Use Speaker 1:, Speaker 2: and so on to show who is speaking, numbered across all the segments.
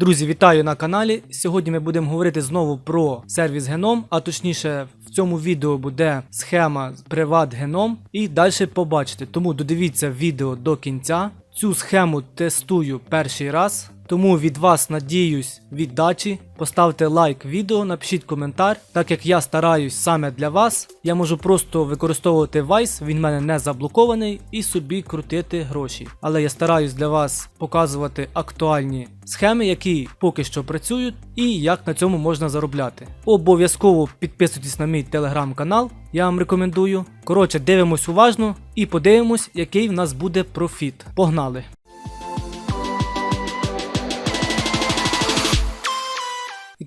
Speaker 1: Друзі, вітаю на каналі. Сьогодні ми будемо говорити знову про сервіс Геном, а точніше, в цьому відео буде схема Приват Геном і далі побачите. Тому додивіться відео до кінця. Цю схему тестую перший раз. Тому від вас надіюсь віддачі. Поставте лайк відео, напишіть коментар. Так як я стараюсь саме для вас, я можу просто використовувати Vice, він в мене не заблокований, і собі крутити гроші. Але я стараюсь для вас показувати актуальні схеми, які поки що працюють, і як на цьому можна заробляти. Обов'язково підписуйтесь на мій телеграм-канал, я вам рекомендую. Коротше, дивимось уважно і подивимось, який в нас буде профіт. Погнали!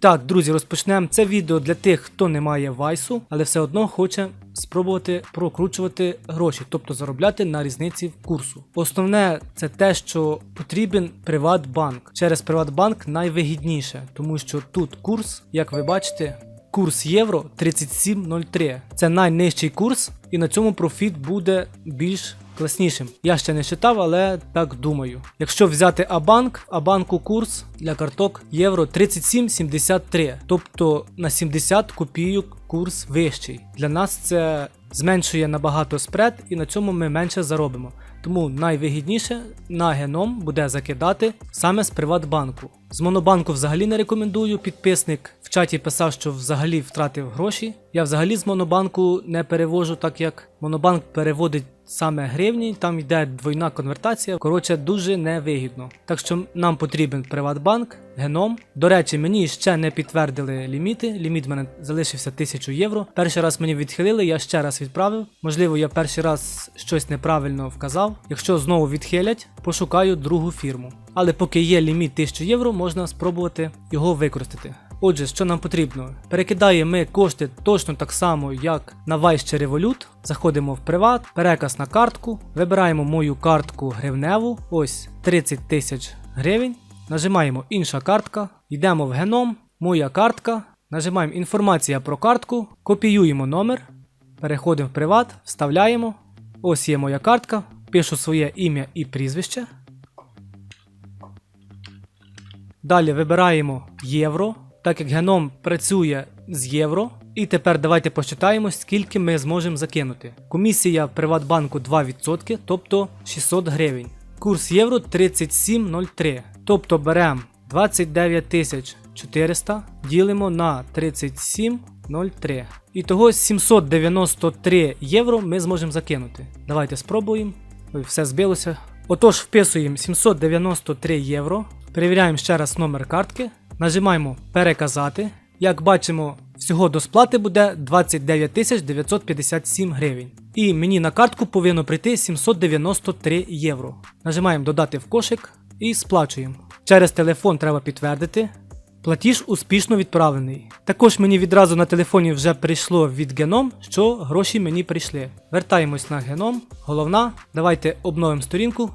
Speaker 1: Так, друзі, розпочнемо це відео для тих, хто не має вайсу, але все одно хоче спробувати прокручувати гроші, тобто заробляти на різниці в курсу. Основне це те, що потрібен Приватбанк. Через Приватбанк найвигідніше, тому що тут курс, як ви бачите, курс євро 37.03. Це найнижчий курс, і на цьому профіт буде більш класнішим. Я ще не читав, але так думаю. Якщо взяти Абанк, Абанку курс для карток євро 37,73, тобто на 70 копійок курс вищий. Для нас це зменшує набагато спред, і на цьому ми менше заробимо. Тому найвигідніше на геном буде закидати саме з Приватбанку. З Монобанку взагалі не рекомендую. Підписник в чаті писав, що взагалі втратив гроші. Я взагалі з Монобанку не перевожу, так як Монобанк переводить саме гривні, там йде двойна конвертація. Коротше, дуже невигідно. Так що нам потрібен Приватбанк, геном. До речі, мені ще не підтвердили ліміти. Ліміт в мене залишився 1000 євро. Перший раз мені відхилили, я ще раз відправив. Можливо, я перший раз щось неправильно вказав. Якщо знову відхилять, пошукаю другу фірму. Але поки є ліміт 1000 євро, можна спробувати його використати. Отже, що нам потрібно? Перекидаємо ми кошти точно так само, як на Vice чи. Заходимо в приват, переказ на картку, вибираємо мою картку гривневу, ось 30 тисяч гривень. Нажимаємо інша картка, йдемо в геном, моя картка, нажимаємо інформація про картку, копіюємо номер, переходимо в приват, вставляємо. Ось є моя картка, пишу своє ім'я і прізвище. Далі вибираємо євро, так як геном працює з євро. І тепер давайте посчитаємо, скільки ми зможемо закинути. Комісія в Приватбанку 2%, тобто 600 гривень. Курс євро 37,03. Тобто беремо 29 400, ділимо на 37,03. І того 793 євро ми зможемо закинути. Давайте спробуємо. Все збилося. Отож, вписуємо 793 євро. Перевіряємо ще раз номер картки. Нажимаємо переказати. Як бачимо, всього до сплати буде 29 957 гривень. І мені на картку повинно прийти 793 євро. Нажимаємо додати в кошик і сплачуємо. Через телефон треба підтвердити. Платіж успішно відправлений. Також мені відразу на телефоні вже прийшло від геном, що гроші мені прийшли. Вертаємось на геном. Головна, давайте обновимо сторінку.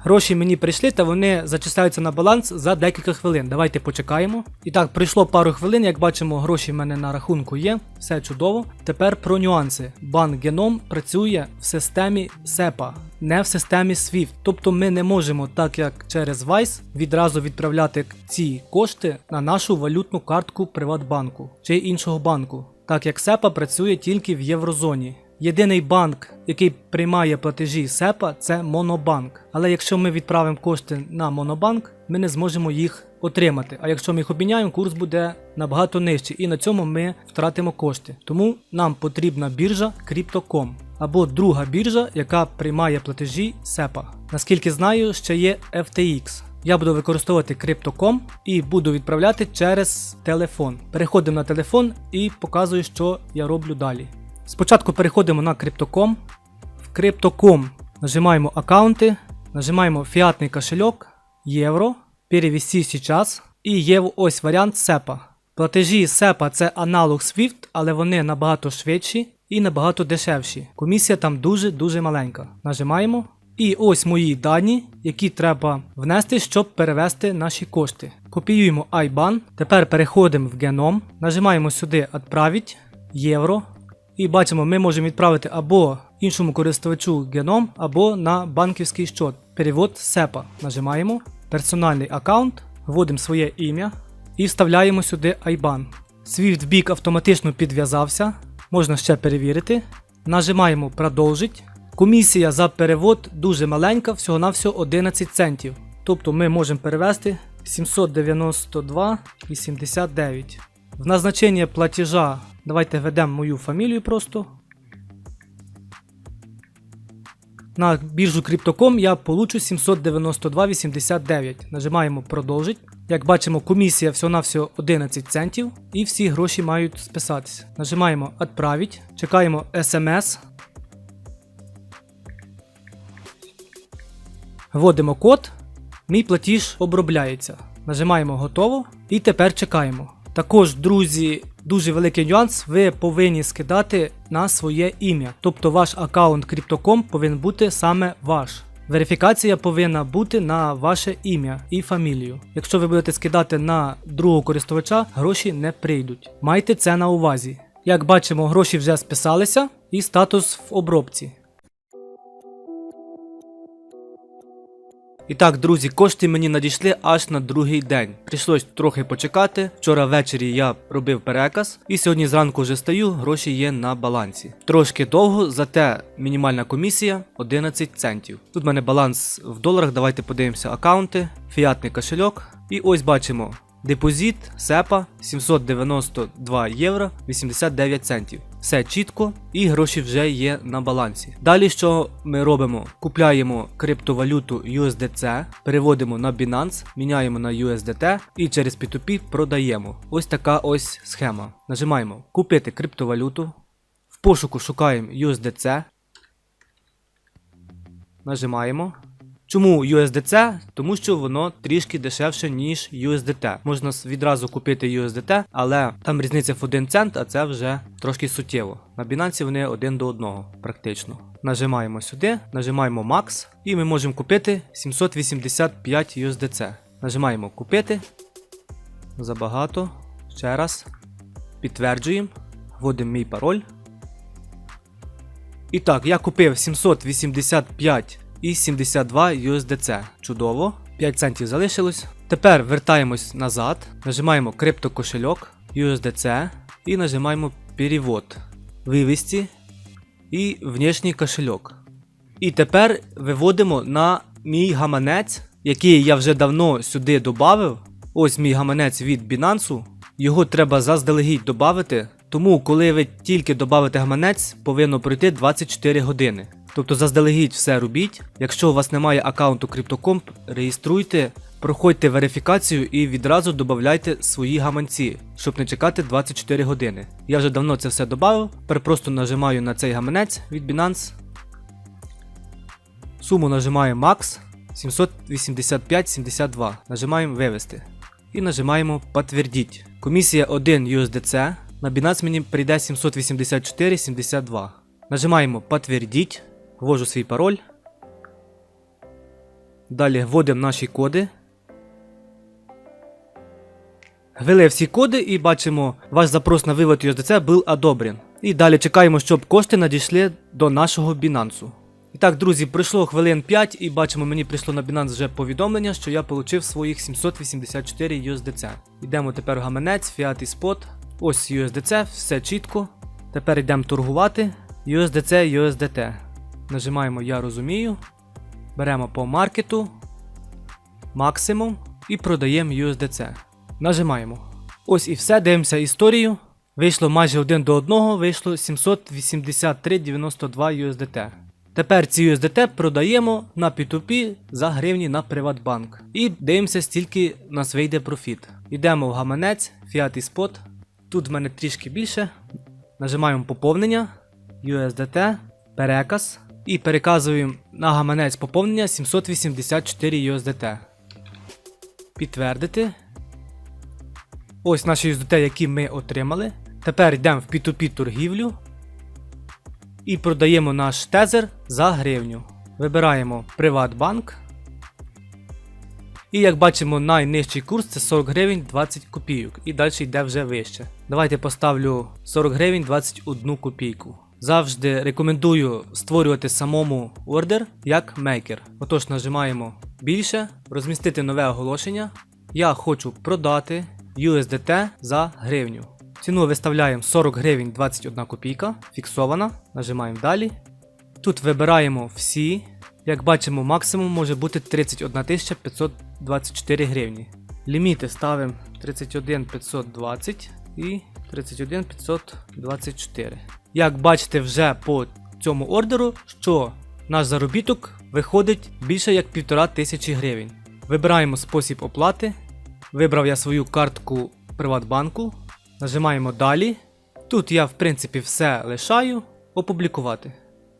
Speaker 1: Гроші мені прийшли, та вони зачисляються на баланс за декілька хвилин. Давайте почекаємо. І так, пройшло пару хвилин, як бачимо, гроші в мене на рахунку є, все чудово. Тепер про нюанси. Банк Геном працює в системі SEPA, не в системі SWIFT. Тобто ми не можемо, так як через Vice, відразу відправляти ці кошти на нашу валютну картку Приватбанку чи іншого банку, так як SEPA працює тільки в єврозоні. Єдиний банк, який приймає платежі СЕПА, це Монобанк. Але якщо ми відправимо кошти на Монобанк, ми не зможемо їх отримати. А якщо ми їх обміняємо, курс буде набагато нижчий, і на цьому ми втратимо кошти. Тому нам потрібна біржа Crypto.com або друга біржа, яка приймає платежі СЕПА. Наскільки знаю, ще є FTX. Я буду використовувати Crypto.com і буду відправляти через телефон. Переходимо на телефон і показую, що я роблю далі. Спочатку переходимо на Crypto.com. В Crypto.com нажимаємо аккаунти, нажимаємо фіатний кошельок, євро, перевести сейчас і є ось варіант SEPA. Платежі SEPA це аналог SWIFT, але вони набагато швидші і набагато дешевші. Комісія там дуже-дуже маленька. Нажимаємо. І ось мої дані, які треба внести, щоб перевести наші кошти. Копіюємо IBAN. Тепер переходимо в геном, нажимаємо сюди «Отправить», євро. І бачимо, ми можемо відправити або іншому користувачу геном, або на банківський счет. Перевод SEPA. Нажимаємо. Персональний аккаунт. Вводимо своє ім'я і вставляємо сюди IBAN. Swift бік автоматично підв'язався. Можна ще перевірити. Нажимаємо продовжить. Комісія за перевод дуже маленька, всього-навсього 11 центів. Тобто ми можемо перевести 792,89. В назначення платежа давайте введемо мою фамілію просто. На біржу Crypto.com я получу 792,89. Нажимаємо продовжить. Як бачимо, комісія всього-навсього 11 центів і всі гроші мають списатися. Нажимаємо «Отправить», чекаємо SMS. Вводимо код. Мій платіж обробляється. Нажимаємо готово і тепер чекаємо. Також, друзі, дуже великий нюанс, ви повинні скидати на своє ім'я. Тобто ваш аккаунт Crypto.com повинен бути саме ваш. Верифікація повинна бути на ваше ім'я і фамілію. Якщо ви будете скидати на другого користувача, гроші не прийдуть. Майте це на увазі. Як бачимо, гроші вже списалися і статус в обробці. І так, друзі, кошти мені надійшли аж на другий день. Прийшлось трохи почекати. Вчора ввечері я робив переказ, і сьогодні зранку вже стаю, гроші є на балансі. Трошки довго, зате мінімальна комісія 11 центів. Тут в мене баланс в доларах. Давайте подивимося аккаунти, фіатний кошельок. І ось бачимо. Депозит СЕПА 792 євро 89 центів. Все чітко і гроші вже є на балансі. Далі що ми робимо? Купляємо криптовалюту USDC, переводимо на Binance, міняємо на USDT і через P2P продаємо. Ось така ось схема. Нажимаємо купити криптовалюту. В пошуку шукаємо USDC. Нажимаємо. Чому USDC? Тому що воно трішки дешевше, ніж USDT. Можна відразу купити USDT, але там різниця в 1 цент, а це вже трошки суттєво. На Binance вони один до одного практично. Нажимаємо сюди, нажимаємо Max і ми можемо купити 785 USDC. Нажимаємо купити. Забагато. Ще раз. Підтверджуємо. Вводимо мій пароль. І так, я купив 785 і 72 USDC. Чудово. 5 центів залишилось. Тепер вертаємось назад, нажимаємо криптокошельок USDC і нажимаємо перевод. Вивести і внешній кошельок. І тепер виводимо на мій гаманець, який я вже давно сюди додав. Ось мій гаманець від Binance. Його треба заздалегідь додати. Тому, коли ви тільки додавите гаманець, повинно пройти 24 години. Тобто заздалегідь все робіть. Якщо у вас немає аккаунту Crypto.com, реєструйте, проходьте верифікацію і відразу додавайте свої гаманці, щоб не чекати 24 години. Я вже давно це все додав. Тепер просто нажимаю на цей гаманець від Binance. Суму нажимаю Max 785,72. Нажимаємо вивести. І нажимаємо Подтвердіть. Комісія 1 USDC. На Binance мені прийде 784,72. Нажимаємо Подтвердіть. Ввожу свій пароль. Далі вводимо наші коди. Ввели всі коди і бачимо, ваш запрос на вивод USDC був одобрен. І далі чекаємо, щоб кошти надійшли до нашого Binance. І так, друзі, пройшло хвилин 5 і бачимо, мені прийшло на Binance вже повідомлення, що я отримав своїх 784 USDC. Йдемо тепер в гаманець, Fiat і Spot. Ось USDC, все чітко. Тепер йдемо торгувати. USDC, USDT. Нажимаємо Я розумію. Беремо по маркету. Максимум і продаємо USDC. Нажимаємо. Ось і все, дивимося історію. Вийшло майже один до одного, вийшло 783,92 USDT. Тепер ці USDT продаємо на P2P за гривні на Приватбанк. І дивимося, стільки у нас вийде профіт. Йдемо в гаманець, Fiat і Spot. Тут в мене трішки більше. Нажимаємо поповнення, USDT, переказ. І переказуємо на гаманець поповнення 784 USDT. Підтвердити. Ось наші USDT, які ми отримали. Тепер йдемо в P2P торгівлю і продаємо наш тезер за гривню. Вибираємо Приватбанк. І як бачимо, найнижчий курс це 40 гривень 20 копійок. І далі йде вже вище. Давайте поставлю 40 гривень 21 копійку. Завжди рекомендую створювати самому ордер як мейкер. Отож, нажимаємо більше, розмістити нове оголошення. Я хочу продати USDT за гривню. Ціну виставляємо 40 гривень 21 копійка, фіксована. Нажимаємо далі. Тут вибираємо всі. Як бачимо, максимум може бути 31 524 гривні. Ліміти ставимо 31 520 і 31 524. Як бачите вже по цьому ордеру, що наш заробіток виходить більше як 1500 тисячі гривень. Вибираємо спосіб оплати. Вибрав я свою картку Приватбанку. Нажимаємо далі. Тут я в принципі все лишаю. Опублікувати.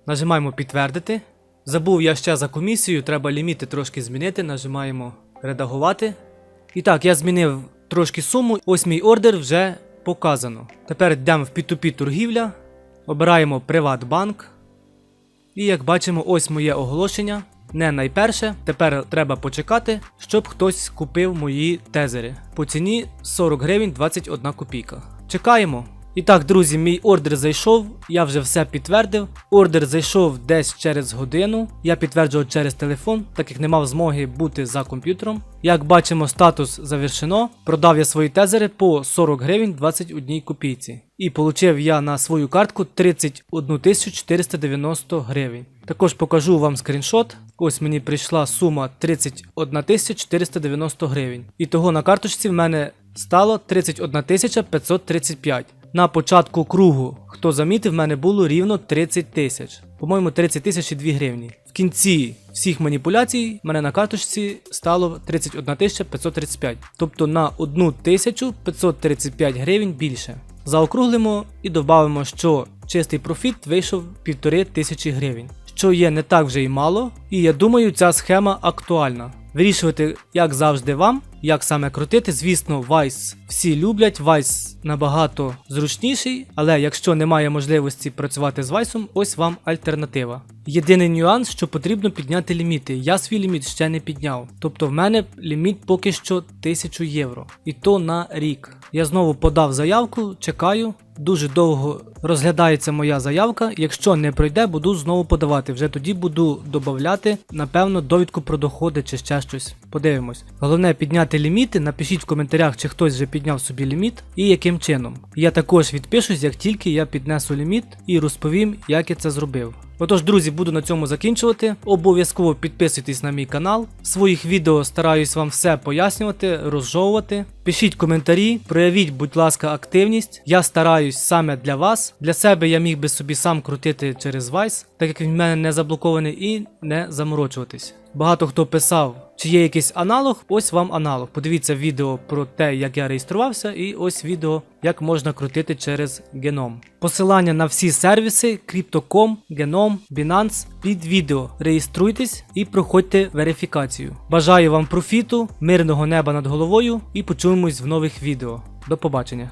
Speaker 1: Нажимаємо підтвердити. Забув я ще за комісію, треба ліміти трошки змінити. Нажимаємо редагувати. І так, я змінив трошки суму. Ось мій ордер вже показано. Тепер йдемо в P2P торгівля. Обираємо Приватбанк. І як бачимо, ось моє оголошення. Не найперше, тепер треба почекати, щоб хтось купив мої тезери. По ціні 40 гривень 21 копійка. Чекаємо. І так, друзі, мій ордер зайшов, я вже все підтвердив. Ордер зайшов десь через годину. Я підтверджував через телефон, так як не мав змоги бути за комп'ютером. Як бачимо, статус завершено. Продав я свої тезери по 40 гривень 21 копійці. І получив я на свою картку 31 490 гривень. Також покажу вам скріншот. Ось мені прийшла сума 31 490 гривень. І того на карточці в мене стало 31 535. На початку кругу, хто замітив, в мене було рівно 30 тисяч. По-моєму, 30 тисяч і 2 гривні. В кінці всіх маніпуляцій мене на карточці стало 31 535. Тобто на 1 535 гривень більше. Заокруглимо і додамо, що чистий профіт вийшов 1500 тисячі гривень, що є не так вже й мало, і я думаю, ця схема актуальна. Вирішувати, як завжди, вам, як саме крутити. Звісно, Vice всі люблять, Vice набагато зручніший, але якщо немає можливості працювати з Vice, ось вам альтернатива. Єдиний нюанс, що потрібно підняти ліміти. Я свій ліміт ще не підняв. Тобто в мене ліміт поки що 1000 євро. І то на рік. Я знову подав заявку, чекаю. Дуже довго розглядається моя заявка. Якщо не пройде, буду знову подавати. Вже тоді буду додати, напевно, довідку про доходи чи ще щось. Подивимось. Головне підняти ліміти. Напишіть в коментарях, чи хтось вже підняв собі ліміт і яким чином. Я також відпишусь, як тільки я піднесу ліміт і розповім, як я це зробив. Отож, друзі, буду на цьому закінчувати. Обов'язково підписуйтесь на мій канал. В своїх відео стараюсь вам все пояснювати, розжовувати. Пишіть коментарі, проявіть, будь ласка, активність. Я стараюсь саме для вас. Для себе я міг би собі сам крутити через Vice, так як він в мене не заблокований, і не заморочуватись. Багато хто писав, чи є якийсь аналог, ось вам аналог. Подивіться відео про те, як я реєструвався, і ось відео, як можна крутити через геном. Посилання на всі сервіси Crypto.com, Genom, Binance під відео. Реєструйтесь і проходьте верифікацію. Бажаю вам профіту, мирного неба над головою і почуємось в нових відео. До побачення.